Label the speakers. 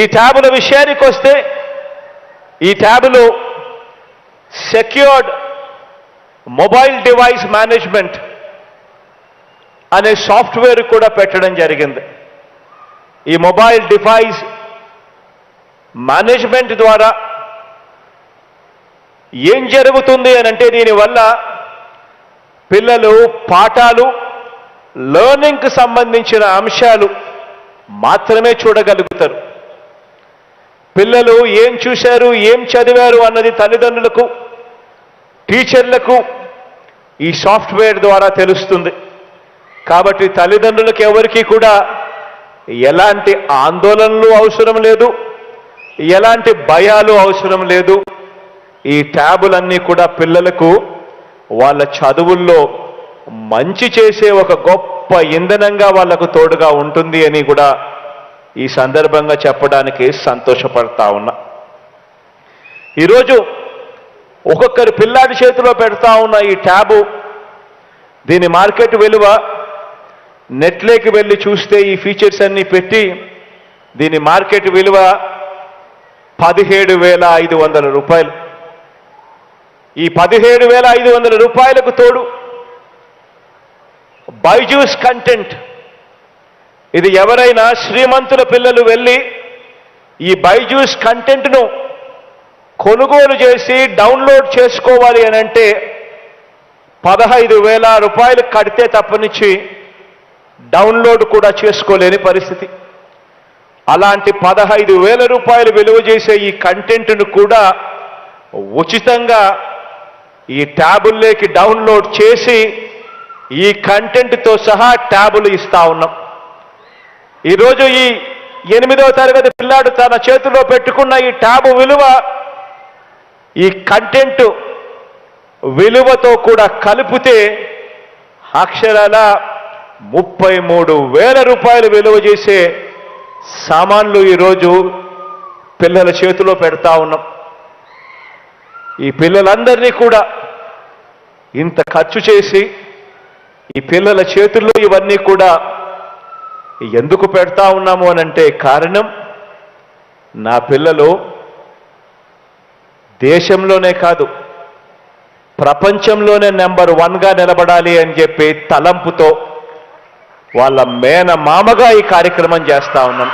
Speaker 1: ఈ ట్యాబుల విషయానికి వస్తే ఈ ట్యాబులు సెక్యూర్డ్ మొబైల్ డివైస్ మేనేజ్మెంట్ అనే సాఫ్ట్వేర్ కూడా పెట్టడం జరిగింది. ఈ మొబైల్ డివైస్ మేనేజ్మెంట్ ద్వారా ఏం జరుగుతుంది అని అంటే దీనివల్ల పిల్లలు పాఠాలు లెర్నింగ్కి సంబంధించిన అంశాలు మాత్రమే చూడగలుగుతారు. పిల్లలు ఏం చూశారు ఏం చదివారు అన్నది తల్లిదండ్రులకు టీచర్లకు ఈ సాఫ్ట్వేర్ ద్వారా తెలుస్తుంది. కాబట్టి తల్లిదండ్రులకు ఎవరికి కూడా ఎలాంటి ఆందోళనలు అవసరం లేదు ఎలాంటి భయాలు అవసరం లేదు. ఈ ట్యాబులన్నీ కూడా పిల్లలకు వాళ్ళ చదువుల్లో మంచి చేసే ఒక గొప్ప ఇంధనంగా వాళ్ళకు తోడుగా ఉంటుంది అని కూడా ఈ సందర్భంగా చెప్పడానికి సంతోషపడతా ఉన్నా. ఈరోజు ఒక్కొక్కరి పిల్లాడి చేతిలో పెడతా ఉన్న ఈ ట్యాబు దీని మార్కెట్ విలువ నెట్లోకి వెళ్ళి చూస్తే ఈ ఫీచర్స్ అన్నీ పెట్టి దీని మార్కెట్ విలువ పదిహేడు వేల ఐదు వందల రూపాయలు. ఈ పదిహేడు వేల ఐదు వందల రూపాయలకు తోడు బైజూస్ కంటెంట్ ఇది ఎవరైనా శ్రీమంతుల పిల్లలు వెళ్ళి ఈ బైజూస్ కంటెంట్ను కొనుగోలు చేసి డౌన్లోడ్ చేసుకోవాలి అని అంటే పదహైదు వేల రూపాయలు కడితే తప్పనిచ్చి డౌన్లోడ్ కూడా చేసుకోలేని పరిస్థితి. అలాంటి పదహైదు వేల రూపాయలు విలువ చేసే ఈ కంటెంట్ను కూడా ఉచితంగా ఈ ట్యాబుల్లోకి డౌన్లోడ్ చేసి ఈ కంటెంట్తో సహా ట్యాబులు ఇస్తా ఉన్నాం. ఈరోజు ఈ ఎనిమిదవ తరగతి పిల్లాడు తన చేతిలో పెట్టుకున్న ఈ ట్యాబ్ విలువ ఈ కంటెంట్ విలువతో కూడా కలిపితే అక్షరాల ముప్పై మూడు వేల రూపాయలు విలువ చేసే సామాన్లు ఈరోజు పిల్లల చేతిలో పెడతా ఉన్నాం. ఈ పిల్లలందరినీ కూడా ఇంత ఖర్చు చేసి ఈ పిల్లల చేతుల్లో ఇవన్నీ కూడా ఎందుకు పెడతా ఉన్నాము అని అంటే కారణం నా పిల్లలు దేశంలోనే కాదు ప్రపంచంలోనే నెంబర్ వన్గా నిలబడాలి అని చెప్పి తలంపుతో వాళ్ళ మేన మామగా ఈ కార్యక్రమం చేస్తా ఉన్నాం.